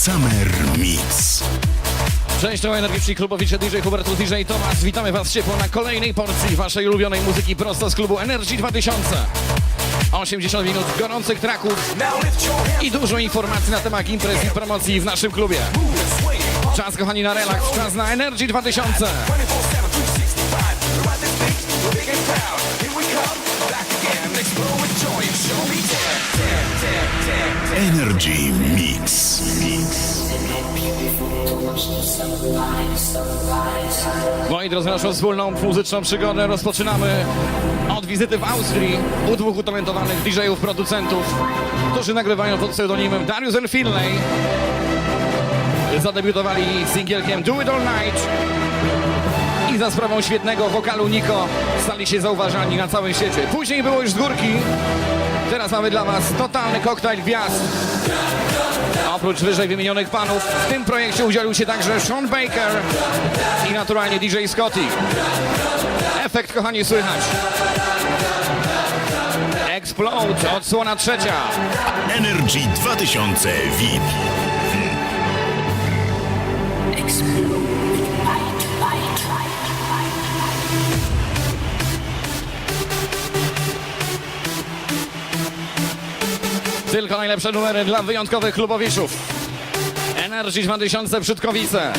Summer Mix. Cześć, to energiczni klubowicze DJ Hubertus, DJ Tomas. Witamy Was ciepło na kolejnej porcji Waszej ulubionej muzyki prosto z klubu Energy 2000. 80 minut gorących traków i dużo informacji na temat imprez i promocji w naszym klubie. Czas, kochani, na relaks, czas na Energy 2000. Energy Mix. Moi drodzy, naszą wspólną muzyczną przygodę rozpoczynamy od wizyty w Austrii u dwóch utalentowanych DJ-ów, producentów, którzy nagrywają pod pseudonimem Darius and Finlay. Zadebiutowali singielkiem Do It All Night i za sprawą świetnego wokalu Niko stali się zauważani na całym świecie. Później było już z górki, teraz mamy dla Was totalny koktajl gwiazd. Oprócz wyżej wymienionych panów, w tym projekcie udzielił się także Sean Baker i naturalnie DJ Scotty. Efekt, kochani, słychać. Explode, odsłona trzecia. Energy 2000 VIP. Tylko najlepsze numery dla wyjątkowych klubowiczów. Energy 2000 Brzydkowice.